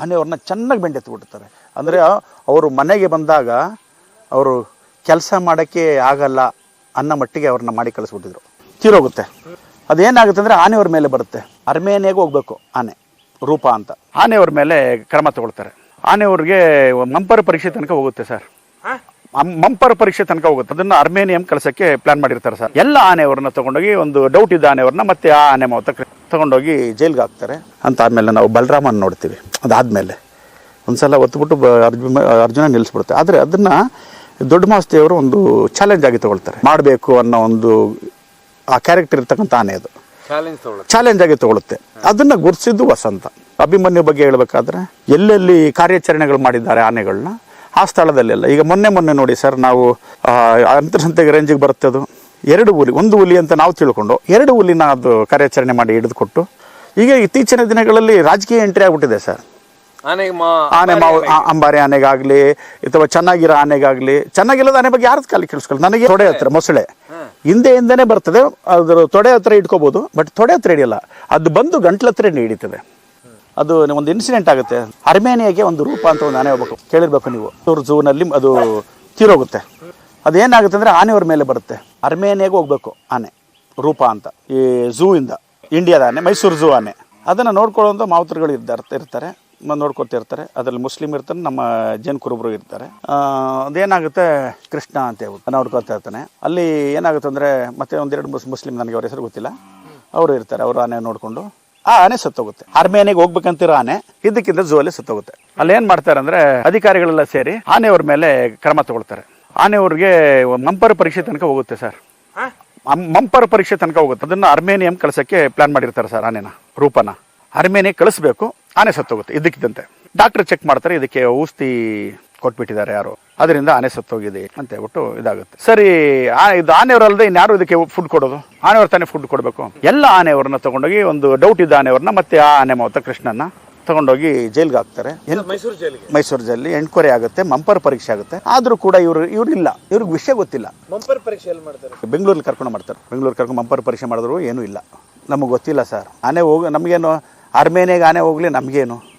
ಆನೆಯವ್ರನ್ನ ಚೆನ್ನಾಗಿ ಬೆಂಡೆತ್ತು ಬಿಡ್ತಾರೆ ಅಂದರೆ ಅವರು ಮನೆಗೆ ಬಂದಾಗ ಅವರು ಕೆಲಸ ಮಾಡೋಕ್ಕೆ ಆಗಲ್ಲ ಅನ್ನೋ ಮಟ್ಟಿಗೆ ಅವ್ರನ್ನ ಮಾಡಿ ಕಳಿಸ್ಬಿಟ್ಟಿದ್ರು. ತೀರೋಗುತ್ತೆ. ಅದೇನಾಗುತ್ತೆ ಅಂದರೆ ಆನೆಯವ್ರ ಮೇಲೆ ಬರುತ್ತೆ. ಅರ್ಮೇನಿಯಾಗೆ ಹೋಗ್ಬೇಕು ಆನೆ ರೂಪ ಅಂತ. ಆನೆಯವ್ರ ಮೇಲೆ ಕ್ರಮ ತಗೊಳ್ತಾರೆ. ಆನೆಯವ್ರಿಗೆ ಮಂಪರ ಪರೀಕ್ಷೆ ತನಕ ಹೋಗುತ್ತೆ ಸರ್. ಮಂಪರ ಪರೀಕ್ಷೆ ತನಕ ಹೋಗುತ್ತೆ. ಅದನ್ನ ಅರ್ಮೇನಿಯಂ ಕಳಿಸೋಕ್ಕೆ ಪ್ಲಾನ್ ಮಾಡಿರ್ತಾರೆ ಸರ್. ಎಲ್ಲ ಆನೆಯವ್ರನ್ನ ತಗೊಂಡೋಗಿ ಒಂದು ಡೌಟ್ ಇದ್ದ ಆನೆಯವ್ರನ್ನ ಮತ್ತೆ ಆ ಆನೆ ಮಾವತ ತಗೊಂಡೋಗಿ ಜೈಲ್ಗೆ ಹಾಕ್ತಾರೆ. ಅಂತ ಆಮೇಲೆ ನಾವು ಬಲರಾಮನ್ ನೋಡ್ತೀವಿ. ಅದಾದಮೇಲೆ. ಒಂದು ಸಲ ಒತ್ತುಬಿಟ್ಟು ಬ- ಅರ್ಜುನ ಅರ್ಜುನ ನಿಲ್ಲಿಸ್ಬಿಡುತ್ತೆ ಆದರೆ ಅದನ್ನು ದೊಡ್ಡ ಮಾಸ್ತಿಯವರು ಒಂದು ಚಾಲೆಂಜ್ ಆಗಿ ತಗೊಳ್ತಾರೆ. ಮಾಡಬೇಕು ಅನ್ನೋ ಒಂದು ಆ ಕ್ಯಾರೆಕ್ಟರ್ ಇರ್ತಕ್ಕಂಥ ಆನೆ ಅದು. ಚಾಲೆಂಜ್ ಆಗಿ ತಗೊಳುತ್ತೆ ಅದನ್ನು ಗುರುತಿಸಿದ್ದು ವಸಂತ. ಅಭಿಮನ್ಯು ಬಗ್ಗೆ ಹೇಳಬೇಕಾದ್ರೆ ಎಲ್ಲೆಲ್ಲಿ ಕಾರ್ಯಾಚರಣೆಗಳು ಮಾಡಿದ್ದಾರೆ ಆನೆಗಳನ್ನ ಆ ಸ್ಥಳದಲ್ಲೆಲ್ಲ. ಈಗ ಮೊನ್ನೆ ಮೊನ್ನೆ ನೋಡಿ ಸರ್ ನಾವು ಅಂತರ್ಸಂತೆಗೆ ರೇಂಜಿಗೆ ಬರುತ್ತೆ ಅದು. ಎರಡು ಹುಲಿ ಒಂದು ಹುಲಿ ಅಂತ ನಾವು ತಿಳ್ಕೊಂಡು ಎರಡು ಹುಲಿನ ಅದು ಕಾರ್ಯಾಚರಣೆ ಮಾಡಿ ಹಿಡಿದುಕೊಟ್ಟು ಈಗ ಇತ್ತೀಚಿನ ದಿನಗಳಲ್ಲಿ ರಾಜಕೀಯ ಎಂಟ್ರಿ ಆಗ್ಬಿಟ್ಟಿದೆ ಸರ್. ಆನೆ ಆನೆ ಮಾವು ಅಂಬಾರಿ ಆನೆಗಾಗ್ಲಿ ಅಥವಾ ಚೆನ್ನಾಗಿರೋ ಆನೆಗಾಗ್ಲಿ ಚೆನ್ನಾಗಿಲ್ಲದ ಆನೆ ಬಗ್ಗೆ ಯಾರು ಕಾಲಿ ಕೇಳಿಸ್ಕೊಳ್ಳಿ ನನಗೆ ತೊಡೆ ಹತ್ರ ಮೊಸಳೆ. ಹಿಂದೆ ಹಿಂದೆನೆ ಬರ್ತದೆ ಅದ್ರ ತೊಡೆ ಹತ್ರ ಇಟ್ಕೋಬಹುದು ಬಟ್ ತೊಡೆ ಹತ್ರ ಹಿಡಿಯಲ್ಲ. ಅದು ಬಂದು ಗಂಟ್ಲ ಹತ್ರ ಹಿಡಿತದೆ. ಅದು ಒಂದು ಇನ್ಸಿಡೆಂಟ್ ಆಗುತ್ತೆ. ಅರ್ಮೇನಿಯಾಗೆ ಒಂದು ರೂಪ ಅಂತ ಒಂದು ಆನೆ ಹೋಗ್ಬೇಕು. ಕೇಳಿರ್ಬೇಕು ನೀವು. ಝೂನಲ್ಲಿ ಅದು ತೀರೋಗುತ್ತೆ. ಅದೇನಾಗುತ್ತೆ ಅಂದ್ರೆ ಆನೆಯವ್ರ ಮೇಲೆ ಬರುತ್ತೆ. ಅರ್ಮೇನಿಯಾಗೆ ಹೋಗ್ಬೇಕು ಆನೆ ರೂಪ ಅಂತ. ಈ ಝೂ ಇಂದ ಇಂಡಿಯಾದ ಆನೆ ಮೈಸೂರು ಝೂ ಆನೆ ಅದನ್ನು ನೋಡ್ಕೊಳ್ಳೋದು ಮಾವುತರುಗಳು ಇದ್ದಾರೆ, ಇರ್ತಾರೆ ನೋಡ್ಕೊತಿರ್ತಾರೆ ಅದರಲ್ಲಿ ಮುಸ್ಲಿಂ ಇರ್ತಾರೆ, ನಮ್ಮ ಜೈನ್ ಕುರುಬರು ಇರ್ತಾರೆ. ಅದೇನಾಗುತ್ತೆ, ಕೃಷ್ಣ ಅಂತ ಹೇಳ್ಬಿಟ್ಟು ನೋಡ್ಕೊತಾ ಇರ್ತಾನೆ ಅಲ್ಲಿ ಏನಾಗುತ್ತೆ ಅಂದ್ರೆ, ಮತ್ತೆ ಒಂದೆರಡು ಮುಸ್ ಮುಸ್ಲಿಂ ನನಗೆ ಅವ್ರ ಹೆಸರು ಗೊತ್ತಿಲ್ಲ. ಅವರು ಇರ್ತಾರೆ, ಅವರು ಆನೆ ನೋಡ್ಕೊಂಡು. ಆ ಆನೆ ಸತ್ತೋಗುತ್ತೆ. ಅರ್ಮೇನಿಗೆ ಹೋಗ್ಬೇಕಂತಿರೋ ಆನೆ ಇದಕ್ಕಿಂತ ಝೂ ಅಲ್ಲಿ ಸತ್ತೋಗುತ್ತೆ. ಅಲ್ಲಿ ಏನು ಮಾಡ್ತಾರೆ ಅಂದ್ರೆ, ಅಧಿಕಾರಿಗಳೆಲ್ಲ ಸೇರಿ ಆನೆಯವ್ರ ಮೇಲೆ ಕ್ರಮ ತಗೊಳ್ತಾರೆ. ಆನೆಯವ್ರಿಗೆ ಮಂಪರ್ ಪರೀಕ್ಷೆ ತನಕ ಹೋಗುತ್ತೆ ಸರ್. ಮಂಪರ್ ಪರೀಕ್ಷೆ ತನಕ ಹೋಗುತ್ತೆ. ಅದನ್ನ ಅರ್ಮೇನಿಯಂ ಕಳಿಸೋಕ್ಕೆ ಪ್ಲಾನ್ ಮಾಡಿರ್ತಾರೆ ಸರ್ ಆನೆನ, ರೂಪನ. ಅರ್ಮೇನಿಯ ಕಳಿಸ್ಬೇಕು ಆನೆ ಸತ್ತೋಗುತ್ತೆ ಇದಕ್ಕಿದ್ದಂತೆ ಡಾಕ್ಟರ್ ಚೆಕ್ ಮಾಡ್ತಾರೆ, ಇದಕ್ಕೆ ಔಷಧಿ ಕೊಟ್ಬಿಟ್ಟಿದ್ದಾರೆ ಯಾರು. ಅದರಿಂದ ಆನೆ ಸತ್ತೋಗಿದೆ ಅಂತ ಹೇಳ್ಬಿಟ್ಟು ಇದಾಗುತ್ತೆ. ಸರಿ ಇದು ಆನೆಯವರಲ್ಲದೆ ಇನ್ಯಾರು ಇದಕ್ಕೆ ಫುಡ್ ಕೊಡೋದು? ಆನೆಯವ್ರ ತಾನೇ ಫುಡ್ ಕೊಡಬೇಕು? ಎಲ್ಲ ಆನೆಯವರನ್ನ ತಗೊಂಡೋಗಿ ಒಂದು ಡೌಟ್ ಇದ್ದ ಆನೆಯವ್ರನ್ನ ಮತ್ತೆ ಆ ಆನೆ ಮಾವತ ಕೃಷ್ಣನ್ನ ತಗೊಂಡೋಗಿ ಜೈಲ್ಗೆ ಹಾಕ್ತಾರೆ. ಮೈಸೂರು ಜೈಲಿ ಎಂಟ್ಕೊರೆ ಆಗುತ್ತೆ ಮಂಪರ್ ಪರೀಕ್ಷೆ ಆಗುತ್ತೆ. ಆದ್ರೂ ಕೂಡ ಇವರು ಇವ್ರಿಲ್ಲ ಇವ್ರಿಗೆ ವಿಷಯ ಗೊತ್ತಿಲ್ಲ. ಮಂಪರ್ ಪರೀಕ್ಷೆ ಎಲ್ಲಿ ಮಾಡ್ತಾರೆ? ಬೆಂಗಳೂರಲ್ಲಿ ಕರ್ಕೊಂಡು ಮಾಡ್ತಾರೆ. ಬೆಂಗಳೂರು ಕರ್ಕೊಂಡು ಮಂಪರ್ ಪರೀಕ್ಷೆ ಮಾಡಿದ್ರು ಏನೂ ಇಲ್ಲ. ನಮಗೆ ಗೊತ್ತಿಲ್ಲ ಸರ್. ಆನೆ ಹೋಗಿ ನಮಗೇನು ಆರ್ಮೇನೆಗೆ ಆನೆ ಹೋಗ್ಲಿ ನಮಗೇನು.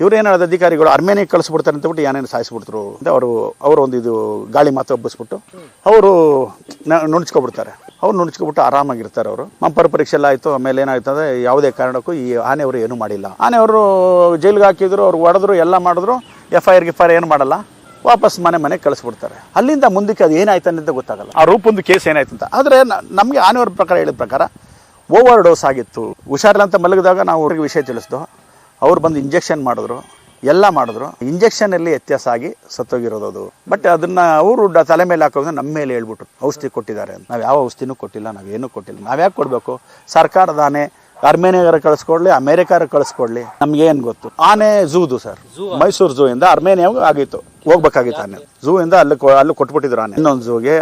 ಇವ್ರು ಏನಾದ್ರು ಅಧಿಕಾರಿಗಳು ಅರ್ಮೇನಿಗೆ ಕಳಿಸ್ಬಿಡ್ತಾರೆ ಅಂತ ಬಿಟ್ಟು ಏನೇನು ಸಾಯಿಸ್ಬಿಡ್ತಾರೆ ಅಂತ ಅವರು ಅವರು ಒಂದು ಇದು ಗಾಳಿ ಮಾತು ಹಬ್ಬಿಸ್ಬಿಟ್ಟು ಅವರು ನುಣಚ್ಕೊಬಿಡ್ತಾರೆ. ಅವ್ರು ನುಣ್ಚ್ಕೊಬಿಟ್ಟು ಆರಾಮಾಗಿರ್ತಾರೆ ಅವರು. ಮಂಪರ್ ಪರೀಕ್ಷೆ ಎಲ್ಲ ಆಯಿತು ಆಮೇಲೆ ಏನಾಯ್ತು ಅಂದರೆ ಯಾವುದೇ ಕಾರಣಕ್ಕೂ ಈ ಆನೆಯವರು ಏನೂ ಮಾಡಿಲ್ಲ. ಆನೆಯವರು ಜೈಲಿಗೆ ಹಾಕಿದ್ರು ಅವ್ರು ಹೊಡೆದ್ರು ಎಲ್ಲ ಮಾಡಿದ್ರು ಎಫ್ ಐ ಆರ್ ಗಿಫ್ ಐ ಆರ್ ಏನು ಮಾಡಲ್ಲ. ವಾಪಸ್ ಮನೆ ಮನೆಗೆ ಕಳಿಸ್ಬಿಡ್ತಾರೆ. ಅಲ್ಲಿಂದ ಮುಂದಕ್ಕೆ ಅದು ಏನಾಯ್ತು ಅಂತ ಗೊತ್ತಾಗಲ್ಲ. ಆ ರೂಪೊಂದು ಕೇಸ್ ಏನಾಯ್ತು ಅಂತ. ಆದರೆ ನಮಗೆ ಆನೆಯವ್ರ ಪ್ರಕಾರ ಹೇಳಿದ ಪ್ರಕಾರ ಓವರ್ ಡೋಸ್ ಆಗಿತ್ತು. ಹುಷಾರಿಲ್ಲ ಅಂತ ಮಲಗಿದಾಗ ನಾವು ಅವ್ರಿಗೆ ವಿಷಯ ತಿಳಿಸ್ದು. ಅವ್ರು ಬಂದು ಇಂಜೆಕ್ಷನ್ ಮಾಡಿದ್ರು ಎಲ್ಲ ಮಾಡಿದ್ರು. ಇಂಜೆಕ್ಷನಲ್ಲಿ ವ್ಯತ್ಯಾಸ ಆಗಿ ಸತ್ತೋಗಿರೋದು ಅದು. ಬಟ್ ಅದನ್ನ ಅವರು ತಲೆ ಮೇಲೆ ಹಾಕೋದ್ರೆ ನಮ್ಮ ಮೇಲೆ ಹೇಳ್ಬಿಟ್ರು. ಔಷಧಿ ಕೊಟ್ಟಿದ್ದಾರೆ ಅಂತ. ನಾವು ಯಾವ ಔಷಧಿನೂ ಕೊಟ್ಟಿಲ್ಲ ನಾವೇನು ಕೊಟ್ಟಿಲ್ಲ. ನಾವ್ಯಾಕೆ ಕೊಡಬೇಕು? ಸರ್ಕಾರದ ಆನೆ ಅರ್ಮೇನಿಯಾಗ ಕಳಿಸ್ಕೊಡ್ಲಿ ಅಮೇರಿಕಾರ ಕಳಿಸ್ಕೊಡ್ಲಿ. ನಮ್ಗೆ ಏನು ಗೊತ್ತು? ಆನೆ ಝೂದು ಸರ್. ಮೈಸೂರು ಝೂ ಇಂದ ಅರ್ಮೇನಿಯಾಗ ಆಗಿತ್ತು. ಹೋಗ್ಬೇಕಾಗಿತ್ತು ಆನೆ. ಝೂ ಇಂದ ಅಲ್ಲಿ ಅಲ್ಲಿ ಕೊಟ್ಬಿಟ್ಟಿದ್ರು ಆನೆ. ಇನ್ನೊಂದು ಝೂಗೆ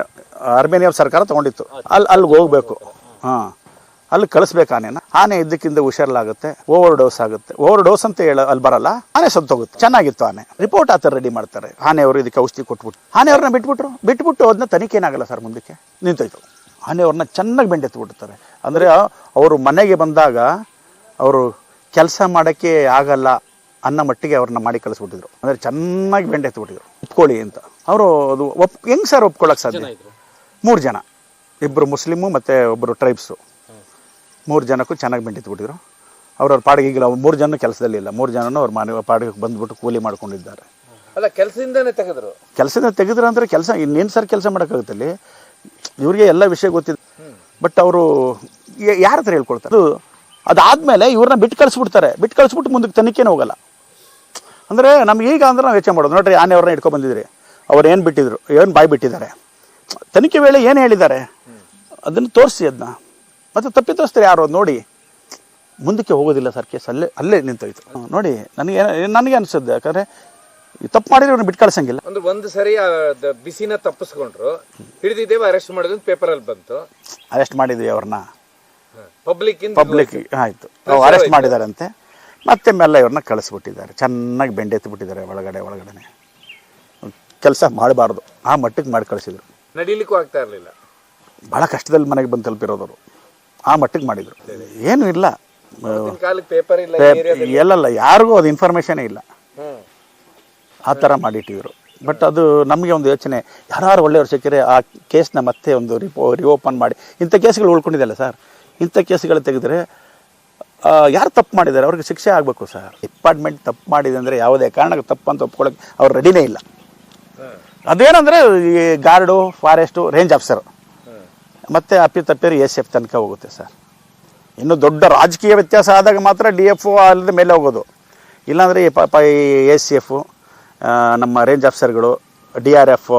ಅರ್ಮೇನಿಯಾ ಸರ್ಕಾರ ತಗೊಂಡಿತ್ತು. ಅಲ್ಲಿ ಅಲ್ಲಿಗೆ ಹೋಗ್ಬೇಕು. ಹಾ. ಅಲ್ಲಿ ಕಳಿಸ್ಬೇಕು ಆನೆನ. ಆನೆ ಇದ್ದಕ್ಕಿಂತ ಹುಷಾರಲಾಗುತ್ತೆ ಓವರ್ ಡೋಸ್ ಆಗುತ್ತೆ. ಓವರ್ ಡೋಸ್ ಅಂತ ಹೇಳ ಅಲ್ಲಿ ಬರಲ್ಲ. ಆನೆ ಸತ್ತೋಗುತ್ತೆ. ಚೆನ್ನಾಗಿತ್ತು ಆನೆ. ರಿಪೋರ್ಟ್ ಆ ಥರ ರೆಡಿ ಮಾಡ್ತಾರೆ. ಆನೆಯವರು ಇದಕ್ಕೆ ಔಷಧಿ ಕೊಟ್ಬಿಟ್ಟು. ಆನೆಯವ್ರನ್ನ ಬಿಟ್ಬಿಟ್ರು. ಬಿಟ್ಬಿಟ್ಟು ಅದನ್ನ ತನಿಖೆನಾಗಲ್ಲ ಸರ್ ಮುಂದಕ್ಕೆ? ನಿಂತೋಯ್ತು. ಆನೆಯವ್ರನ್ನ ಚೆನ್ನಾಗಿ ಬೆಂಡೆತ್ತು ಬಿಡ್ತಾರೆ ಅಂದರೆ ಅವರು ಮನೆಗೆ ಬಂದಾಗ ಅವರು ಕೆಲಸ ಮಾಡೋಕ್ಕೆ ಆಗಲ್ಲ ಅನ್ನೋ ಮಟ್ಟಿಗೆ ಅವ್ರನ್ನ ಮಾಡಿ ಕಳಿಸ್ಬಿಟ್ಟಿದ್ರು. ಅಂದರೆ ಚೆನ್ನಾಗಿ ಬೆಂಡೆತ್ತು ಬಿಟ್ಟಿದ್ರು ಒಪ್ಕೊಳ್ಳಿ ಅಂತ. ಅವರು ಅದು ಒಪ್ ಹೆಂಗ್ ಸರ್ ಒಪ್ಕೊಳ್ಳೋಕೆ ಸಾಧ್ಯ? ಮೂರು ಜನ. ಇಬ್ಬರು ಮುಸ್ಲಿಮು ಮತ್ತು ಒಬ್ಬರು ಟ್ರೈಬ್ಸು ಮೂರು ಜನಕ್ಕೂ ಚೆನ್ನಾಗಿ ಬೆಂಡಿತ್ತು ಬಿಟ್ಟಿದ್ರು. ಅವ್ರವ್ರ ಪಾಡಿಗೆ ಈಗಿಲ್ಲ ಮೂರು ಜನ ಕೆಲಸದಲ್ಲಿ ಇಲ್ಲ. ಮೂರು ಜನನೂ ಅವ್ರ ಮನೆ ಪಾಡಿಗೆ ಬಂದ್ಬಿಟ್ಟು ಕೂಲಿ ಮಾಡ್ಕೊಂಡಿದ್ದಾರೆ. ಅಲ್ಲ ಕೆಲಸದಿಂದನೇ ತೆಗೆದ್ರು? ಕೆಲಸದಿಂದ ತೆಗೆದ್ರು ಅಂದರೆ ಕೆಲಸ ಇನ್ನೇನು ಸರ್ ಕೆಲಸ ಮಾಡೋಕ್ಕಾಗುತ್ತೆ ಅಲ್ಲಿ. ಇವ್ರಿಗೆ ಎಲ್ಲ ವಿಷಯ ಗೊತ್ತಿದೆ ಬಟ್ ಅವರು ಯಾರ ಹತ್ರ ಹೇಳ್ಕೊಳ್ತಾರೆ ಅದು ಅದಾದಮೇಲೆ ಇವ್ರನ್ನ ಬಿಟ್ಟು ಕಳಿಸ್ಬಿಡ್ತಾರೆ. ಬಿಟ್ಟು ಕಳಿಸ್ಬಿಟ್ಟು ಮುಂದಕ್ಕೆ ತನಿಖೆನೇ ಹೋಗಲ್ಲ. ಅಂದರೆ ನಮ್ಗೆ ಈಗ ಅಂದ್ರೆ ನಾವು ಯೋಚನೆ ಮಾಡೋದು. ನೋಡ್ರಿ ಆನೆ ಅವ್ರನ್ನ ಇಟ್ಕೊಂಡು ಬಂದಿದ್ರಿ. ಅವ್ರು ಏನು ಬಿಟ್ಟಿದ್ರು? ಏನು ಬಾಯಿ ಬಿಟ್ಟಿದ್ದಾರೆ? ತನಿಖೆ ವೇಳೆ ಏನು ಹೇಳಿದ್ದಾರೆ? ಅದನ್ನು ತೋರಿಸಿ ಅದನ್ನ ಮತ್ತೆ ತಪ್ಪಿತಸ್ಥರು ಯಾರು ನೋಡಿ ಮುಂದಕ್ಕೆ ಹೋಗೋದಿಲ್ಲ ಸರ್ ಕೇಸ್. ಅಲ್ಲೇ ಅಲ್ಲೇ ನಿಂತೋಯ್ತು. ನೋಡಿ ನನಗೆ ನನಗೆ ಅನಿಸುತ್ತೆ ಯಾಕಂದ್ರೆ ತಪ್ಪು ಮಾಡಿದ್ರೆ ಇವ್ರನ್ನ ಬಿಟ್ಟು ಕಳ್ಸಂಗಿಲ್ಲ ಅಂದ್ರೆ ಒಂದು ಸರಿ ಬಿಸಿನ ತಪ್ಪಿಸ್ಕೊಂಡ್ರು ಹಿಡಿದಿದ್ದೇವೆ ಅರೆಸ್ಟ್ ಮಾಡಿದ್ರು ಪೇಪರ್ ಅಲ್ಲಿ ಬಂತು. ಅರೆಸ್ಟ್ ಮಾಡಿದ್ವಿ ಅವ್ರನ್ನ. ಪಬ್ಲಿಕ್ ಪಬ್ಲಿಕ್ ಆಯಿತು. ಅರೆಸ್ಟ್ ಮಾಡಿದಾರಂತೆ. ಮತ್ತೆ ಮೆಲ್ಲ ಇವ್ರನ್ನ ಕಳಿಸ್ಬಿಟ್ಟಿದ್ದಾರೆ. ಚೆನ್ನಾಗಿ ಬೆಂಡೆತ್ತು ಬಿಟ್ಟಿದ್ದಾರೆ ಒಳಗಡೆ ಒಳಗಡೆ ಕೆಲಸ ಮಾಡಬಾರ್ದು. ಆ ಮಟ್ಟಕ್ಕೆ ಮಾಡಿ ಕಳಿಸಿದ್ರು. ನಡೀಲಿಕ್ಕೂ ಆಗ್ತಾ ಇರಲಿಲ್ಲ. ಭಾಳ ಕಷ್ಟದಲ್ಲಿ ಮನೆಗೆ ಬಂದು ತಲುಪಿರೋದವರು. ಆ ಮಟ್ಟಿಗೆ ಮಾಡಿದ್ರು. ಏನು ಇಲ್ಲ. ಎಲ್ಲಲ್ಲ ಯಾರಿಗೂ ಅದು ಇನ್ಫಾರ್ಮೇಷನೇ ಇಲ್ಲ. ಆ ಥರ ಮಾಡಿಟ್ಟಿದ್ರು. ಬಟ್ ಅದು ನಮಗೆ ಒಂದು ಯೋಚನೆ ಯಾರು ಒಳ್ಳೆಯವ್ರು ಸಿಕ್ಕಿದ್ರೆ ಆ ಕೇಸ್ನ ಮತ್ತೆ ಒಂದು ರಿಪೋ ರಿಓಪನ್ ಮಾಡಿ. ಇಂಥ ಕೇಸ್ಗಳು ಉಳ್ಕೊಂಡಿದ್ದಲ್ಲ ಸರ್ ಇಂಥ ಕೇಸ್ಗಳು ತೆಗೆದ್ರೆ ಯಾರು ತಪ್ಪು ಮಾಡಿದ್ದಾರೆ? ಅವ್ರಿಗೆ ಶಿಕ್ಷೆ ಆಗಬೇಕು ಸರ್ ಡಿಪಾರ್ಟ್ಮೆಂಟ್ ತಪ್ಪು ಮಾಡಿದೆ ಅಂದರೆ ಯಾವುದೇ ಕಾರಣಕ್ಕೆ ತಪ್ಪು ಅಂತ ಒಪ್ಕೊಳ್ಳೋಕೆ ಅವ್ರು ರೆಡಿನೇ ಇಲ್ಲ. ಅದೇನಂದರೆ ಈ ಗಾರ್ಡು ಫಾರೆಸ್ಟು ರೇಂಜ್ ಆಫೀಸರ್ ಮತ್ತು ಅಪ್ಪಿ ಎ ಎಸ್ ಎಫ್ ತನಕ ಹೋಗುತ್ತೆ ಸರ್. ಇನ್ನು ದೊಡ್ಡ ರಾಜಕೀಯ ವ್ಯತ್ಯಾಸ ಆದಾಗ ಮಾತ್ರ ಡಿ ಎಫ್ ಅಲ್ಲದ ಮೇಲೆ ಹೋಗೋದು. ಇಲ್ಲಾಂದರೆ ಈ ಪಾಪ ಈ ಎ ಸಿ ಎಫು ನಮ್ಮ ರೇಂಜ್ ಆಫೀಸರ್ಗಳು, ಡಿ ಆರ್ ಎಫ್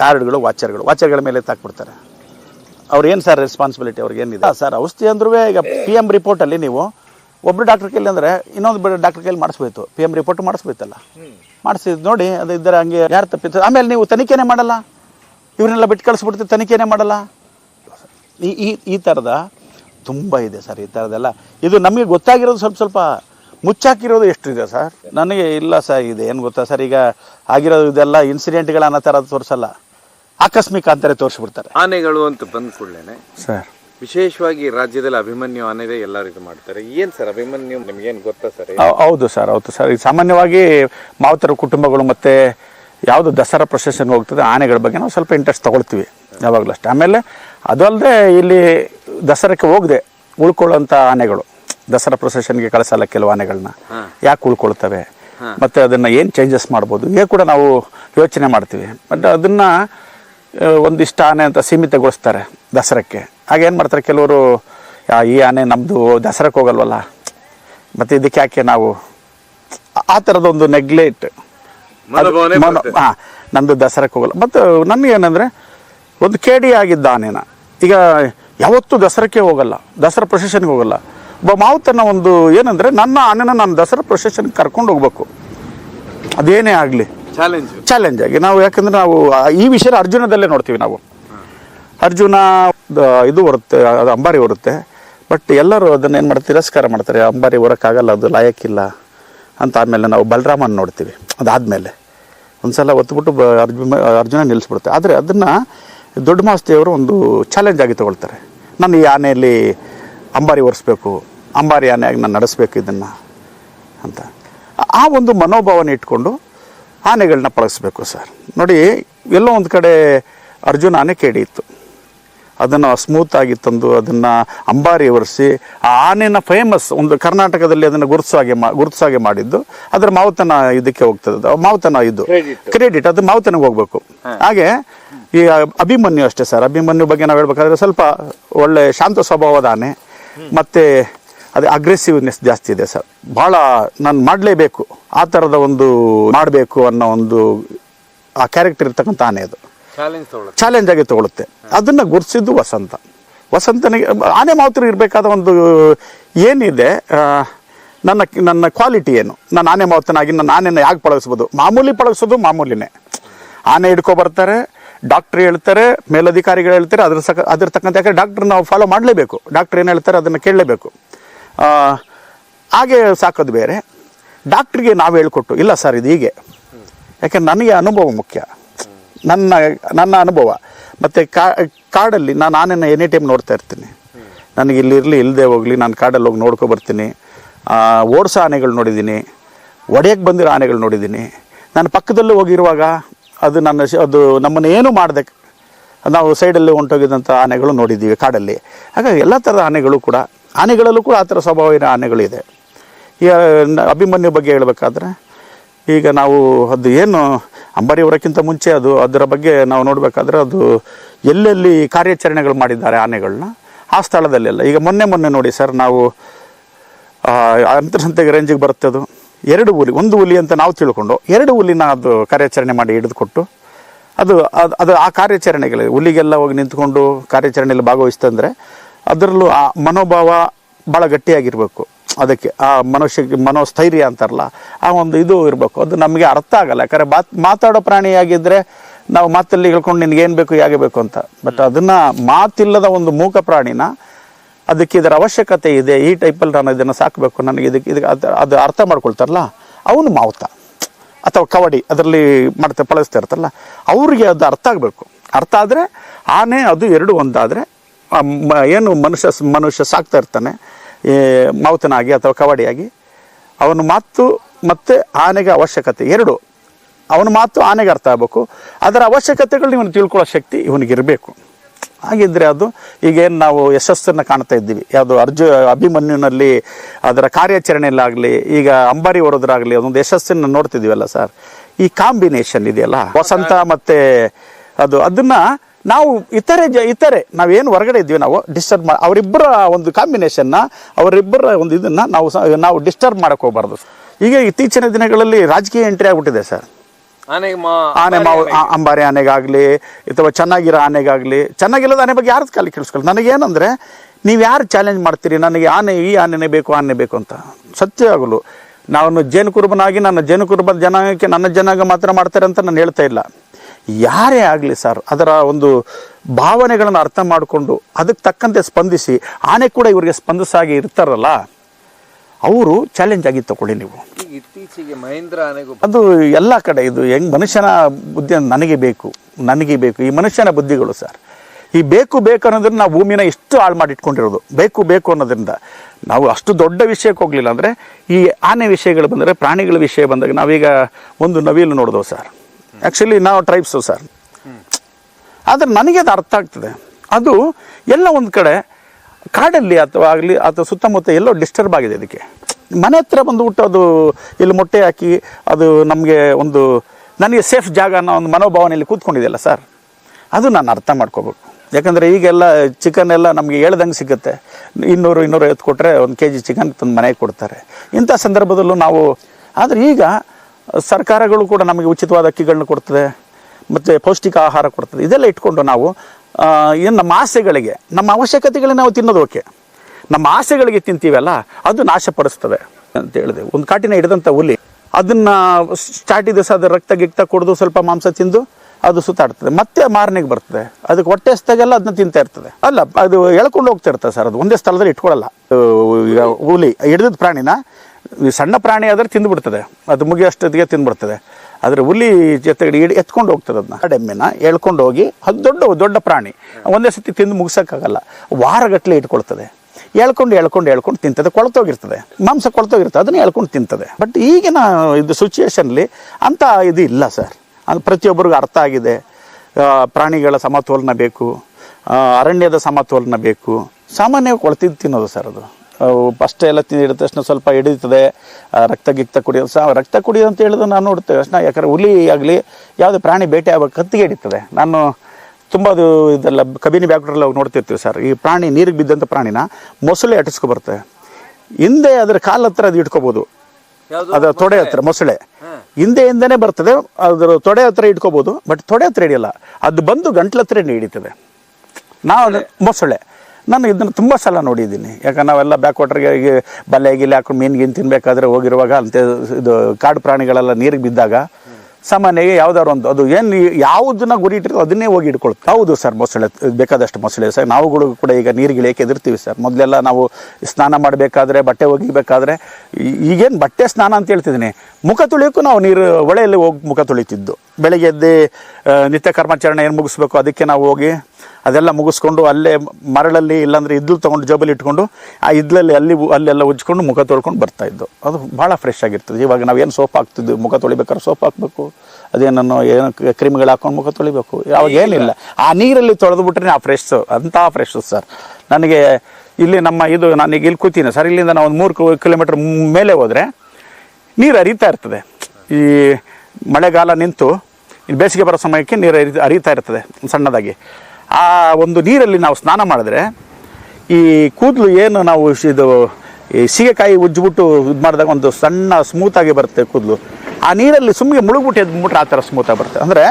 ಗಾರ್ಡ್ಗಳು, ವಾಚರ್ಗಳು, ವಾಚರ್ಗಳ ಮೇಲೆ ತಾಕ್ಬಿಡ್ತಾರೆ. ಅವ್ರೇನು ಸರ್ ರೆಸ್ಪಾನ್ಸಿಬಿಲಿಟಿ ಅವ್ರಿಗೆ ಏನಿದೆ? ಸರ್, ಔಷಧಿ ಅಂದ್ರೂ ಈಗ ಪಿ ಎಂ ರಿಪೋರ್ಟಲ್ಲಿ ನೀವು ಒಬ್ಬರು ಡಾಕ್ಟ್ರ್ ಕೈಲಿ ಅಂದರೆ ಇನ್ನೊಂದು ಡಾಕ್ಟ್ರ್ ಕೈಲಿ ಮಾಡಿಸ್ಬೋಯ್ತು. ಪಿ ಎಂ ರಿಪೋರ್ಟ್ ಮಾಡಿಸ್ಬೋಯ್ತಲ್ಲ? ಮಾಡಿಸಿದ್ ನೋಡಿ, ಅದು ಇದ್ದರೆ ಹಂಗೆ ಯಾರು ತಪ್ಪಿತ್ತು? ಆಮೇಲೆ ನೀವು ತನಿಖೆನೇ ಮಾಡಲ್ಲ? ಇವ್ರನ್ನೆಲ್ಲ ಬಿಟ್ಟು ಕಳಿಸ್ಬಿಡ್ತೀವಿ, ತನಿಖೆನೇ ಮಾಡಲ್ಲ? ಈ ಈ ಈ ಥರದ ತುಂಬ ಇದೆ ಸರ್ ಈ ಥರದೆಲ್ಲ ಇದು ನಮಗೆ ಗೊತ್ತಾಗಿರೋದು ಸ್ವಲ್ಪ ಸ್ವಲ್ಪ ಮುಚ್ಚಾಕಿರೋದು ಎಷ್ಟಿದೆ ಸರ್? ನನಗೆ ಇಲ್ಲ ಸರ್ ಇದೆ ಏನು ಗೊತ್ತಾ ಸರ್ ಈಗ ಆಗಿರೋದು ಇದೆಲ್ಲ ಇನ್ಸಿಡೆಂಟ್ಗಳ ಅನ್ನೋ ಥರ ತೋರಿಸಲ್ಲ. ಆಕಸ್ಮಿಕ ಅಂತಾರೆ ತೋರಿಸ್ಬಿಡ್ತಾರೆ. ಆನೆಗಳು ಅಂತ ಬಂದ ಕೂಡಲೇ ಸರ್. ವಿಶೇಷವಾಗಿ ರಾಜ್ಯದಲ್ಲಿ ಅಭಿಮನ್ಯು ಆನೆದೇ ಎಲ್ಲರೂ ಇದು ಮಾಡ್ತಾರೆ. ಏನ್ ಸರ್ ಅಭಿಮನ್ಯು ನಿಮಗೇನು ಗೊತ್ತಾ ಸರ್ ಹೌದು ಸರ್ ಹೌದು ಸರ್. ಈಗ ಸಾಮಾನ್ಯವಾಗಿ ಮಾವತರ ಕುಟುಂಬಗಳು ಮತ್ತು ಯಾವುದು ದಸರಾ ಪ್ರೊಸೆಷನ್ ಹೋಗ್ತದೆ ಆನೆಗಳ ಬಗ್ಗೆ ನಾವು ಸ್ವಲ್ಪ ಇಂಟ್ರೆಸ್ಟ್ ತಗೊಳ್ತೀವಿ ಯಾವಾಗಲೂ ಅಷ್ಟೇ. ಆಮೇಲೆ ಅದು ಅಲ್ಲದೆ ಇಲ್ಲಿ ದಸರಾಕ್ಕೆ ಹೋಗದೆ ಉಳ್ಕೊಳ್ಳೋಂಥ ಆನೆಗಳು. ದಸರಾ ಪ್ರೊಸೆಷನ್ಗೆ ಕಳಿಸಲ್ಲ ಕೆಲವು ಆನೆಗಳನ್ನ ಯಾಕೆ ಉಳ್ಕೊಳ್ತವೆ? ಮತ್ತು ಅದನ್ನು ಏನು ಚೇಂಜಸ್ ಮಾಡ್ಬೋದು? ಹೀಗೆ ಕೂಡ ನಾವು ಯೋಚನೆ ಮಾಡ್ತೀವಿ. ಬಟ್ ಅದನ್ನು ಒಂದಿಷ್ಟು ಆನೆ ಅಂತ ಸೀಮಿತಗೊಳಿಸ್ತಾರೆ ದಸರಕ್ಕೆ. ಹಾಗೆ ಏನು ಮಾಡ್ತಾರೆ ಕೆಲವರು "ಆ, ಈ ಆನೆ ನಮ್ಮದು ದಸರಕ್ಕೆ ಹೋಗಲ್ವಲ್ಲ? ಮತ್ತು ಇದಕ್ಕೆ ಯಾಕೆ ನಾವು ಆ- ಆ ಥರದೊಂದು ನೆಗ್ಲೆಟ್ ಹಾಂ ನಮ್ಮದು ದಸರಾಕ್ಕೆ ಹೋಗಲ್ಲ. ಮತ್ತು ನಮಗೇನಂದರೆ ಒಂದು ಕೇಡಿ ಆಗಿದ್ದ ಆನೆನ ಈಗ ಯಾವತ್ತೂ ದಸರಕ್ಕೆ ಹೋಗಲ್ಲ ದಸರಾ ಪ್ರೊಸೆಷನ್ಗೆ ಹೋಗಲ್ಲ. ಒಬ್ಬ ಮಾವುತನ ಒಂದು ಏನಂದರೆ ನನ್ನ ಅಣ್ಣನ ನಾನು ದಸರಾ ಪ್ರೊಸೆಷನ್ಗೆ ಕರ್ಕೊಂಡು ಹೋಗ್ಬೇಕು. ಅದೇನೇ ಆಗಲಿ. ಚಾಲೆಂಜ್ ಚಾಲೆಂಜ್ ಆಗಿ. ನಾವು ಯಾಕಂದ್ರೆ ನಾವು ಈ ವಿಷಯ ಅರ್ಜುನದಲ್ಲೇ ನೋಡ್ತೀವಿ ನಾವು. ಅರ್ಜುನ ಇದು ಬರುತ್ತೆ ಅದು ಅಂಬಾರಿ ಬರುತ್ತೆ. ಬಟ್ ಎಲ್ಲರೂ ಅದನ್ನ ಏನು ಮಾಡ್ತಾರೆ ತಿರಸ್ಕಾರ ಮಾಡ್ತಾರೆ. ಅಂಬಾರಿ ಹೊರಕ್ಕಾಗಲ್ಲ ಅದು ಲಾಯಕ್ಕಿಲ್ಲ ಅಂತ ಆಮೇಲೆ ನಾವು ಬಲರಾಮನ್ ನೋಡ್ತೀವಿ. ಅದಾದಮೇಲೆ. ಒಂದ್ಸಲ ಒತ್ಬಿಟ್ಟು ಬ ಅರ್ಜುನ ಅರ್ಜುನ ನಿಲ್ಲಿಸ್ಬಿಡುತ್ತೆ ಆದರೆ ಅದನ್ನು ದೊಡ್ಡ ಮಾಸ್ತಿಯವರು ಒಂದು ಚಾಲೆಂಜ್ ಆಗಿ ತಗೊಳ್ತಾರೆ. ನಾನು ಈ ಆನೆಯಲ್ಲಿ ಅಂಬಾರಿ ಒರೆಸ್ಬೇಕು ಅಂಬಾರಿ ಆನೆಯಾಗಿ ನಾನು ನಡೆಸ್ಬೇಕು ಇದನ್ನು ಅಂತ. ಆ- ಒಂದು ಮನೋಭಾವನೆ ಇಟ್ಕೊಂಡು ಆನೆಗಳನ್ನ ಪಳಗಿಸ್ಬೇಕು ಸರ್. ನೋಡಿ, ಎಲ್ಲೋ ಒಂದು ಕಡೆ ಅರ್ಜುನ ಆನೆ ಕೇಡಿ ಇತ್ತು. ಅದನ್ನು ಸ್ಮೂತ್ ಆಗಿ ತಂದು ಅದನ್ನು ಅಂಬಾರಿ ಒರೆಸಿ ಆ ಆನೆನ ಫೇಮಸ್ ಒಂದು ಕರ್ನಾಟಕದಲ್ಲಿ ಅದನ್ನು ಗುರುತಿಸಾಗೆ ಮಾ ಗುರುತಿಸಾಗೆ ಮಾಡಿದ್ದು. ಅದರ ಮಾವುತನ ಇದಕ್ಕೆ ಹೋಗ್ತದೆ. ಮಾವುತನ ಇದು. ಕ್ರೆಡಿಟ್ ಅದು ಮಾವುತನಿಗೆ ಹೋಗ್ಬೇಕು. ಹಾಗೆ ಈ ಅಭಿಮನ್ಯು ಅಷ್ಟೇ ಸರ್. ಅಭಿಮನ್ಯು ಬಗ್ಗೆ ನಾವು ಹೇಳ್ಬೇಕಾದ್ರೆ ಸ್ವಲ್ಪ ಒಳ್ಳೆ ಶಾಂತ ಸ್ವಭಾವದ ಆನೆ. ಮತ್ತೆ ಅದೇ ಅಗ್ರೆಸಿವ್ನೆಸ್ ಜಾಸ್ತಿ ಇದೆ ಸರ್. ಭಾಳ ನಾನು ಮಾಡಲೇಬೇಕು. ಆ ಥರದ ಒಂದು ಮಾಡಬೇಕು ಅನ್ನೋ ಒಂದು ಆ ಕ್ಯಾರೆಕ್ಟರ್ ಇರ್ತಕ್ಕಂಥ ಆನೆ ಅದು. ಚಾಲೆಂಜ್ ಆಗಿ ತಗೊಳುತ್ತೆ. ಅದನ್ನು ಗುರುತಿಸಿದ್ದು ವಸಂತ. ವಸಂತನಿಗೆ ಆನೆ ಮಾವುತರು ಇರಬೇಕಾದ ಒಂದು, ಏನಿದೆ ನನ್ನ ನನ್ನ ಕ್ವಾಲಿಟಿ ಏನು? ನಾನು ಆನೆ ಮಾವುತನಾಗಿ ನನ್ನ ಆನೆನ ಯಾಕೆ ಪಳಗಿಸ್ಬೋದು? ಮಾಮೂಲಿ ಪಳಗಿಸೋದು ಮಾಮೂಲಿನೇ. ಆನೆ ಹಿಡ್ಕೊ ಬರ್ತಾರೆ ಡಾಕ್ಟ್ರ್ ಹೇಳ್ತಾರೆ, ಮೇಲಧಿಕಾರಿಗಳು ಹೇಳ್ತಾರೆ, ಅದ್ರ ಸಕ, ಅದ್ರ ತಕ್ಕಂತೆ ಯಾಕಂದರೆ ಡಾಕ್ಟ್ರ್ ನಾವು ಫಾಲೋ ಮಾಡಲೇಬೇಕು. ಡಾಕ್ಟ್ರ್ ಏನು ಹೇಳ್ತಾರೆ ಅದನ್ನು ಕೇಳಲೇಬೇಕು. ಹಾಗೆ ಸಾಕೋದು ಬೇರೆ. ಡಾಕ್ಟ್ರಿಗೆ ನಾವು ಹೇಳ್ಕೊಟ್ಟು, ಇಲ್ಲ ಸರ್ ಇದು ಹೀಗೆ. ಯಾಕೆ, ನನಗೆ ಅನುಭವ ಮುಖ್ಯ. ನನ್ನ ನನ್ನ ಅನುಭವ. ಮತ್ತು ಕಾಡಲ್ಲಿ ನಾನು ನಾನೇನು ಎನಿ ಟೈಮ್ ನೋಡ್ತಾ ಇರ್ತೀನಿ. ನನಗೆ ಇಲ್ಲಿ ಇರಲಿ ಇಲ್ಲದೆ ಹೋಗಲಿ, ನಾನು ಕಾಡಲ್ಲಿ ಹೋಗಿ ನೋಡ್ಕೊ ಬರ್ತೀನಿ. ಓಡಿಸೋ ಆನೆಗಳು ನೋಡಿದ್ದೀನಿ. ಒಡೆಯಕ್ಕೆ ಬಂದಿರೋ ಆನೆಗಳು ನೋಡಿದ್ದೀನಿ. ನಾನು ಪಕ್ಕದಲ್ಲೂ ಹೋಗಿರುವಾಗ ಅದು ನನ್ನ ಅದು ನಮ್ಮನ್ನು ಏನೂ ಮಾಡಿದೆ ನಾವು ಸೈಡಲ್ಲಿ ಹೊಂಟೋಗಿದ್ದಂಥ ಆನೆಗಳು ನೋಡಿದ್ದೀವಿ ಕಾಡಲ್ಲಿ. ಹಾಗಾಗಿ ಎಲ್ಲ ಥರದ ಆನೆಗಳು ಕೂಡ, ಆನೆಗಳಲ್ಲೂ ಕೂಡ ಆ ಥರ ಸ್ವಭಾವಿನ ಆನೆಗಳಿದೆ. ನ- ಅಭಿಮನ್ಯು ಬಗ್ಗೆ ಹೇಳಬೇಕಾದ್ರೆ ಈಗ ನಾವು ಅದು ಏನು ಅಂಬಾರಿ ಅವರಕ್ಕಿಂತ ಮುಂಚೆ ಅದು ಅದರ ಬಗ್ಗೆ ನಾವು ನೋಡಬೇಕಾದ್ರೆ ಅದು ಎಲ್ಲೆಲ್ಲಿ ಕಾರ್ಯಾಚರಣೆಗಳು ಮಾಡಿದ್ದಾರೆ ಆನೆಗಳನ್ನ ಆ ಸ್ಥಳದಲ್ಲೆಲ್ಲ. ಈಗ ಮೊನ್ನೆ ಮೊನ್ನೆ ನೋಡಿ ಸರ್ ನಾವು ಅಂತರ್ಸಂತೆಗೆ ರೇಂಜಿಗೆ ಬರುತ್ತೆ ಅದು. ಎರಡು ಹುಲಿ, ಒಂದು ಹುಲಿ ಅಂತ ನಾವು ತಿಳ್ಕೊಂಡು ಎರಡು ಹುಲಿನ ಅದು ಕಾರ್ಯಾಚರಣೆ ಮಾಡಿ ಹಿಡಿದುಕೊಟ್ಟು ಅದು ಅದು ಅದು ಆ ಕಾರ್ಯಾಚರಣೆಗಳು ಹುಲಿಗೆಲ್ಲ ಹೋಗಿ ನಿಂತ್ಕೊಂಡು ಕಾರ್ಯಾಚರಣೆಯಲ್ಲಿ ಭಾಗವಹಿಸ್ತಂದರೆ ಅದರಲ್ಲೂ ಆ ಮನೋಭಾವ ಭಾಳ ಗಟ್ಟಿಯಾಗಿರಬೇಕು. ಅದಕ್ಕೆ ಆ ಮನುಷ್ಯ ಮನೋಸ್ಥೈರ್ಯ ಅಂತಾರಲ್ಲ, ಆ ಒಂದು ಇದು ಇರಬೇಕು. ಅದು ನಮಗೆ ಅರ್ಥ ಆಗಲ್ಲ. ಯಾಕಂದರೆ ಮಾತ್ ಮಾತಾಡೋ ಪ್ರಾಣಿಯಾಗಿದ್ದರೆ ನಾವು ಮಾತಲ್ಲಿ ಹೇಳ್ಕೊಂಡು ನಿನಗೆ ಏನು ಬೇಕು, ಹೇಗೆ ಬೇಕು ಅಂತ. ಬಟ್ ಅದನ್ನು ಮಾತಿಲ್ಲದ ಒಂದು ಮೂಕ ಪ್ರಾಣಿನ ಅದಕ್ಕೆ ಇದರ ಅವಶ್ಯಕತೆ ಇದೆ. ಈ ಟೈಪಲ್ಲಿ ನಾನು ಇದನ್ನು ಸಾಕಬೇಕು. ನನಗೆ ಇದಕ್ಕೆ ಇದಕ್ಕೆ ಅದು ಅರ್ಥ ಮಾಡ್ಕೊಳ್ತಾರಲ್ಲ, ಅವನು ಮಾವುತ ಅಥವಾ ಕವಡಿ ಅದರಲ್ಲಿ ಮಾಡ್ತಾ ಪಳಸ್ತಾ ಇರ್ತಾರಲ್ಲ, ಅವ್ರಿಗೆ ಅದು ಅರ್ಥ ಆಗಬೇಕು. ಅರ್ಥ ಆದರೆ ಆನೆ ಅದು ಎರಡು ಒಂದಾದರೆ ಏನು ಮನುಷ್ಯ ಮನುಷ್ಯ ಸಾಕ್ತಾ ಇರ್ತಾನೆ ಮಾವುತನಾಗಿ ಅಥವಾ ಕವಡಿಯಾಗಿ ಅವನು ಮಾತು ಮತ್ತು ಆನೆಗೆ ಅವಶ್ಯಕತೆ. ಎರಡು ಅವನ ಮಾತು ಆನೆಗೆ ಅರ್ಥ ಆಗಬೇಕು. ಅದರ ಅವಶ್ಯಕತೆಗಳು ಇವನು ತಿಳ್ಕೊಳ್ಳೋ ಶಕ್ತಿ ಇವನಿಗಿರಬೇಕು. ಹಾಗಿದ್ರೆ ಅದು ಈಗೇನು ನಾವು ಯಶಸ್ಸನ್ನು ಕಾಣ್ತಾ ಇದ್ದೀವಿ. ಯಾವುದು ಅರ್ಜು ಅಭಿಮನ್ಯುನಲ್ಲಿ ಅದರ ಕಾರ್ಯಾಚರಣೆಯಲ್ಲಾಗಲಿ ಈಗ ಅಂಬಾರಿ ಹೊರೋದ್ರಾಗಲಿ ಅದೊಂದು ಯಶಸ್ಸನ್ನು ನೋಡ್ತಿದ್ದೀವಲ್ಲ ಸರ್. ಈ ಕಾಂಬಿನೇಷನ್ ಇದೆಯಲ್ಲ? ವಸಂತ ಮತ್ತೆ ಅದು ಅದನ್ನ ನಾವು ಇತರೆ ಜ ಇತರೆ ನಾವೇನು ಹೊರಗಡೆ ಇದ್ವಿ ನಾವು ಡಿಸ್ಟರ್ಬ್ ಮಾಡಿ ಅವರಿಬ್ಬರ ಒಂದು ಕಾಂಬಿನೇಷನ್ನ ಅವರಿಬ್ಬರ ಒಂದು ಇದನ್ನ ನಾವು ಸ- ನಾವು ಡಿಸ್ಟರ್ಬ್ ಮಾಡಕ್ಕೆ ಹೋಗ್ಬಾರ್ದು. ಈಗ ಇತ್ತೀಚಿನ ದಿನಗಳಲ್ಲಿ ರಾಜಕೀಯ ಎಂಟ್ರಿ ಆಗಿಬಿಟ್ಟಿದೆ ಸರ್. ಆನೆ ಮಾವು ಅಂಬಾರಿ ಆನೆಗಾಗ್ಲಿ ಅಥವಾ ಚೆನ್ನಾಗಿರೋ ಆನೆಗಾಗ್ಲಿ ಚೆನ್ನಾಗಿಲ್ಲದ ಆನೆ ಬಗ್ಗೆ ಯಾರು ಕಾಲಿ ಕೇಳಿಸ್ಕೊಳ್ಳಿ. ನನಗೇನಂದರೆ ನೀವು ಯಾರು ಚಾಲೆಂಜ್ ಮಾಡ್ತೀರಿ? ನನಗೆ ಆನೆ ಈ ಆನೆನೇ ಬೇಕು ಆನೆ ಬೇಕು ಅಂತ. ಸತ್ಯ ಆಗಲು. ನಾನು ಜೇನು ಕುರುಬನಾಗಿ ನನ್ನ ಜೇನು ಕುರುಬ ಜನಾಂಗಕ್ಕೆ ನನ್ನ ಜನಾಂಗ ಮಾತ್ರ ಮಾಡ್ತಾರೆ ಅಂತ ನಾನು ಹೇಳ್ತಾ ಇಲ್ಲ. ಯಾರೇ ಆಗಲಿ ಸರ್ ಅದರ ಒಂದು ಭಾವನೆಗಳನ್ನು ಅರ್ಥ ಮಾಡಿಕೊಂಡು ಅದಕ್ಕೆ ತಕ್ಕಂತೆ ಸ್ಪಂದಿಸಿ ಆನೆ ಕೂಡ ಇವರಿಗೆ ಸ್ಪಂದಿಸಾಗಿ ಇರ್ತಾರಲ್ಲ ಅವರು ಚಾಲೆಂಜ್ ಆಗಿ ತಗೊಳ್ಳಿ ನೀವು. ಇತ್ತೀಚೆಗೆ ಮಹೇಂದ್ರ ಆನೆಗೂ ಅದು ಎಲ್ಲ ಕಡೆ ಇದು ಹೆಂಗ್ ಮನುಷ್ಯನ ಬುದ್ಧಿ ನನಗೆ ಬೇಕು ನನಗೆ ಬೇಕು ಈ ಮನುಷ್ಯನ ಬುದ್ಧಿಗಳು ಸರ್. ಈ ಬೇಕು ಬೇಕು ಅನ್ನೋದನ್ನ ನಾವು ಭೂಮಿನ ಎಷ್ಟು ಹಾಳು ಮಾಡಿಟ್ಕೊಂಡಿರೋದು ಬೇಕು ಬೇಕು ಅನ್ನೋದ್ರಿಂದ. ನಾವು ಅಷ್ಟು ದೊಡ್ಡ ವಿಷಯಕ್ಕೆ ಹೋಗ್ಲಿಲ್ಲ ಅಂದರೆ ಈ ಆನೆ ವಿಷಯಗಳು ಬಂದರೆ ಪ್ರಾಣಿಗಳ ವಿಷಯ ಬಂದಾಗ ನಾವೀಗ ಒಂದು ನವಿಲು ನೋಡಿದೆವು ಸರ್. ಆ್ಯಕ್ಚುಲಿ ನಾವು ಟ್ರೈಬ್ಸು ಸರ್ ಆದರೆ ನನಗೆ ಅದು ಅರ್ಥ ಆಗ್ತದೆ. ಅದು ಎಲ್ಲ ಒಂದು ಕಡೆ ಕಾಡಲ್ಲಿ ಅಥವಾ ಆಗಲಿ ಅಥವಾ ಸುತ್ತಮುತ್ತ ಎಲ್ಲೋ ಡಿಸ್ಟರ್ಬ್ ಆಗಿದೆ ಅದಕ್ಕೆ ಮನೆ ಹತ್ರ ಬಂದುಬಿಟ್ಟು ಅದು ಇಲ್ಲಿ ಮೊಟ್ಟೆ ಹಾಕಿ ಅದು ನಮಗೆ ಒಂದು ನನಗೆ ಸೇಫ್ ಜಾಗ ಅನ್ನೋ ಒಂದು ಮನೋಭಾವನೆಯಲ್ಲಿ ಕೂತ್ಕೊಂಡಿದೆಯಲ್ಲ ಸರ್ ಅದು ನಾನು ಅರ್ಥ ಮಾಡ್ಕೋಬೇಕು. ಯಾಕಂದರೆ ಈಗೆಲ್ಲ ಚಿಕನ್ ಎಲ್ಲ ನಮಗೆ ಹೇಳ್ದಂಗೆ ಸಿಗುತ್ತೆ. ಇನ್ನೂರು ಇನ್ನೂರೈವತ್ತು ಕೊಟ್ಟರೆ ಒಂದು ಕೆ ಜಿ ಚಿಕನ್ ತಂದು ಮನೆಗೆ ಕೊಡ್ತಾರೆ. ಇಂಥ ಸಂದರ್ಭದಲ್ಲೂ ನಾವು, ಆದರೆ ಈಗ ಸರ್ಕಾರಗಳು ಕೂಡ ನಮಗೆ ಉಚಿತವಾದ ಅಕ್ಕಿಗಳನ್ನ ಕೊಡ್ತದೆ, ಮತ್ತು ಪೌಷ್ಟಿಕ ಆಹಾರ ಕೊಡ್ತದೆ. ಇದೆಲ್ಲ ಇಟ್ಕೊಂಡು ನಾವು ಏನು ನಮ್ಮ ಆಸೆಗಳಿಗೆ, ನಮ್ಮ ಅವಶ್ಯಕತೆಗಳನ್ನ ನಾವು ತಿನ್ನೋದು ಓಕೆ. ನಮ್ಮ ಆಸೆಗಳಿಗೆ ತಿಂತೀವಲ್ಲ, ಅದು ನಾಶಪಡಿಸ್ತದೆ ಅಂತ ಹೇಳಿದೆ. ಒಂದು ಕಾಟಿನ ಹಿಡಿದಂಥ ಹುಲಿ, ಅದನ್ನು ಸ್ಟಾರ್ಟಿ ದಿವಸ ಅದು ರಕ್ತ ಗಿಕ್ತ ಕುಡಿದು ಸ್ವಲ್ಪ ಮಾಂಸ ತಿಂದು ಅದು ಸುತ್ತಾಡ್ತದೆ. ಮತ್ತೆ ಮಾರನೆಗೆ ಬರ್ತದೆ. ಅದಕ್ಕೆ ಹೊಟ್ಟೆ ಹಸ್ತಾಗೆಲ್ಲ ಅದನ್ನ ತಿಂತಾ ಇರ್ತದೆ. ಅಲ್ಲ, ಅದು ಎಳ್ಕೊಂಡು ಹೋಗ್ತಾ ಇರ್ತದೆ ಸರ್ ಅದು. ಒಂದೇ ಸ್ಥಳದಲ್ಲಿ ಇಟ್ಕೊಳ್ಳಲ್ಲ. ಹುಲಿ ಹಿಡಿದ ಪ್ರಾಣಿನ ಸಣ್ಣ ಪ್ರಾಣಿ ಆದರೆ ತಿಂದುಬಿಡ್ತದೆ. ಅದು ಮುಗಿಯೋಷ್ಟೊತ್ತಿಗೆ ತಿಂದುಬಿಡ್ತದೆ ಆದರೆ ಹುಲಿ ಜೊತೆಗೆ ಹಿಡಿ ಎತ್ಕೊಂಡು ಹೋಗ್ತದೆ ಅದನ್ನ ಎಮ್ಮೆನ ಎಳ್ಕೊಂಡು ಹೋಗಿ, ಅದು ದೊಡ್ಡ ದೊಡ್ಡ ಪ್ರಾಣಿ. ಒಂದೇ ಸತಿ ತಿಂದು ಮುಗಿಸೋಕ್ಕಾಗಲ್ಲ. ವಾರಗಟ್ಟಲೆ ಇಟ್ಕೊಳ್ತದೆ. ಎಳ್ಕೊಂಡು ಎಳ್ಕೊಂಡು ಎಳ್ಕೊಂಡು ತಿಂತದೆ, ಕೊಳ್ತೋಗಿರ್ತದೆ. ಮಾಂಸ ಕೊಳ್ತೋಗಿರ್ತದೆ, ಅದನ್ನ ಎಳ್ಕೊಂಡು ತಿಂತದೆ. ಬಟ್ ಈಗಿನ ಇದು ಸಿಚುವೇಶನ್ಲಿ ಅಂತ ಇದು ಇಲ್ಲ ಸರ್. ಅದು ಪ್ರತಿಯೊಬ್ಬರಿಗೂ ಅರ್ಥ ಆಗಿದೆ. ಪ್ರಾಣಿಗಳ ಸಮತೋಲನ ಬೇಕು. ಅರಣ್ಯದ ಸಮತೋಲನ ಬೇಕು. ಸಾಮಾನ್ಯವಾಗಿ ಕೊಳ್ತಿದ್ದು ತಿನ್ನೋದು ಸರ್ ಅದು. ಫಸ್ಟ್ ಎಲ್ಲ ತಿಂದಿದ ತಕ್ಷಣ ಸ್ವಲ್ಪ ಹಿಡಿತದೆ ರಕ್ತ ಗಿಕ್ತ ಕುಡಿಯೋದು ಸಹ. ರಕ್ತ ಕುಡಿಯೋದು ಅಂತ ಹೇಳಿದ್ರೆ ನಾನು ನೋಡ್ತೇವೆ ತಕ್ಷಣ ಯಾಕಂದ್ರೆ ಹುಲಿ ಆಗಲಿ ಯಾವುದೇ ಪ್ರಾಣಿ ಬೇಟೆ ಆಗಬೇಕು ಕತ್ತಿಗೆ ಹಿಡಿತದೆ. ನಾನು ತುಂಬ ಅದು ಇದೆಲ್ಲ ಕಬಿನಿ ಬ್ಯಾಕ್ಟ್ರೆಲ್ಲ ನೋಡ್ತಿರ್ತೀವಿ ಸರ್. ಈ ಪ್ರಾಣಿ ನೀರಿಗೆ ಬಿದ್ದಂಥ ಪ್ರಾಣಿನ ಮೊಸಳೆ ಅಟಿಸ್ಕೊ ಬರ್ತದೆ ಹಿಂದೆ ಅದರ ಕಾಲ ಹತ್ರ ಅದು ಇಟ್ಕೋಬೋದು. ಅದರ ತೊಡೆ ಹತ್ರ ಮೊಸಳೆ. ಹಿಂದೆ ಹಿಂದೆನೆ ಬರ್ತದೆ. ಅದರ ತೊಡೆ ಹತ್ರ ಇಟ್ಕೋಬೋದು. ಬಟ್ ತೊಡೆ ಹತ್ರ ಹಿಡಿಯಲ್ಲ. ಅದು ಬಂದು ಗಂಟ್ಲ ಹತ್ರ ಹಿಡಿತದೆ. ನಾವು ಮೊಸಳೆ. ನಾನು ಇದನ್ನು ತುಂಬ ಸಲ ನೋಡಿದ್ದೀನಿ. ಯಾಕಂದ್ರೆ ನಾವೆಲ್ಲ ಬ್ಯಾಕ್ ವಾಟರ್ಗೆ ಬಲೆ ಗಿಲೆ ಹಾಕೊಂಡು ಮೀನು ಗೀನು ತಿನ್ಬೇಕಾದ್ರೆ ಹೋಗಿರುವಾಗ ಅಂತ ಇದು ಕಾಡು ಪ್ರಾಣಿಗಳೆಲ್ಲ ನೀರಿಗೆ ಬಿದ್ದಾಗ ಸಾಮಾನ್ಯವಾಗಿ ಯಾವ್ದಾದ್ರು ಒಂದು ಅದು ಏನು ಯಾವುದನ್ನ ಗುರಿ ಇಟ್ಟಿರ್ತೋ ಅದನ್ನೇ ಹೋಗಿ ಹಿಡ್ಕೊಳುತ್ತೆ ಹೌದು ಸರ್, ಮೊಸಳೆ ಬೇಕಾದಷ್ಟು ಮೊಸಳೆ ಸರ್. ನಾವುಗಳು ಕೂಡ ಈಗ ನೀರಿಗೆ ಏಕೆ ಎದುರ್ತೀವಿ ಸರ್. ಮೊದಲೆಲ್ಲ ನಾವು ಸ್ನಾನ ಮಾಡಬೇಕಾದ್ರೆ, ಬಟ್ಟೆ ಒಗಿಬೇಕಾದ್ರೆ ಈಗೇನು ಬಟ್ಟೆ ಸ್ನಾನ ಅಂತ ಹೇಳ್ತಿದ್ದೀನಿ. ಮುಖ ತೊಳಿಯೋಕ್ಕೂ ನಾವು ನೀರು ಹೊಳೆಯಲ್ಲಿ ಹೋಗಿ ಮುಖ ತೊಳಿತಿದ್ದು. ಬೆಳಗ್ಗೆ ಎದ್ದು ನಿತ್ಯ ಕರ್ಮಾಚರಣೆ ಏನು ಮುಗಿಸ್ಬೇಕು ಅದಕ್ಕೆ ನಾವು ಹೋಗಿ ಅದೆಲ್ಲ ಮುಗಿಸ್ಕೊಂಡು ಅಲ್ಲೇ ಮರಳಲ್ಲಿ ಇಲ್ಲಾಂದರೆ ಇದ್ಲು ತೊಗೊಂಡು ಜೋಬಲ್ಲಿ ಇಟ್ಕೊಂಡು ಆ ಇದ್ಲಲ್ಲಿ ಅಲ್ಲಿ ಅಲ್ಲೆಲ್ಲ ಉಜ್ಕೊಂಡು ಮುಖ ತೊಳ್ಕೊಂಡು ಬರ್ತಾ ಇದ್ದು. ಅದು ಭಾಳ ಫ್ರೆಶ್ ಆಗಿರ್ತದೆ. ಇವಾಗ ನಾವೇನು ಸೋಪ್ ಹಾಕ್ತಿದ್ವಿ ಮುಖ ತೊಳಿಬೇಕಾದ್ರೆ ಸೋಪ್ ಹಾಕಬೇಕು. ಅದೇನನ್ನು ಏನು ಕ್ರೀಮ್ಗಳು ಹಾಕೊಂಡು ಮುಖ ತೊಳಿಬೇಕು. ಯಾವಾಗ ಏನಿಲ್ಲ. ಆ ನೀರಲ್ಲಿ ತೊಳೆದು ಬಿಟ್ರೆ ಆ ಫ್ರೆಶ್ ಅಂತ ಫ್ರೆಶ್ ಸರ್ ನನಗೆ ಇಲ್ಲಿ ನಮ್ಮ ಇದು ನಾನೀಗ ಇಲ್ಲಿ ಕೂತೀನಿ ಸರ್ ಇಲ್ಲಿಂದ ನಾವು ಒಂದು ಮೂರು ಕಿಲೋಮೀಟರ್ ಮೇಲೆ ಹೋದರೆ ನೀರು ಹರಿತಾ ಇರ್ತದೆ. ಈ ಮಳೆಗಾಲ ನಿಂತು ಬೇಸಿಗೆ ಬರೋ ಸಮಯಕ್ಕೆ ನೀರು ಹರಿ ಹರಿತಾ ಇರ್ತದೆ ಸಣ್ಣದಾಗಿ. ಆ ಒಂದು ನೀರಲ್ಲಿ ನಾವು ಸ್ನಾನ ಮಾಡಿದ್ರೆ ಈ ಕೂದಲು ಏನು ನಾವು ಇದು ಈ ಸೀಗೆಕಾಯಿ ಉಜ್ಜಿಬಿಟ್ಟು ಇದು ಮಾಡಿದಾಗ ಒಂದು ಸಣ್ಣ ಸ್ಮೂತಾಗಿ ಬರುತ್ತೆ ಕೂದಲು. ಆ ನೀರಲ್ಲಿ ಸುಮ್ಮನೆ ಮುಳುಗ್ಬಿಟ್ಟು ಎದ್ಬಿಟ್ರೆ ಆ ಥರ ಸ್ಮೂತಾಗಿ ಬರುತ್ತೆ. ಅಂದರೆ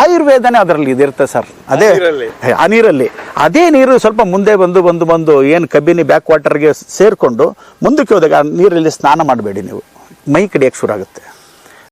ಆಯುರ್ವೇದನೇ ಅದರಲ್ಲಿ ಇದಿರುತ್ತೆ ಸರ್. ಅದೇ ಆ ನೀರಲ್ಲಿ. ಅದೇ ನೀರು ಸ್ವಲ್ಪ ಮುಂದೆ ಬಂದು ಬಂದು ಬಂದು ಏನು ಕಬ್ಬಿನಿ ಬ್ಯಾಕ್ ವಾಟರ್ಗೆ ಸೇರಿಕೊಂಡು ಮುಂದಕ್ಕೆ ಹೋದಾಗ ಆ ನೀರಲ್ಲಿ ಸ್ನಾನ ಮಾಡಬೇಡಿ ನೀವು. ಮೈ ಕಡಿಯೋಕ್ಕೆ ಶುರು ಆಗುತ್ತೆ.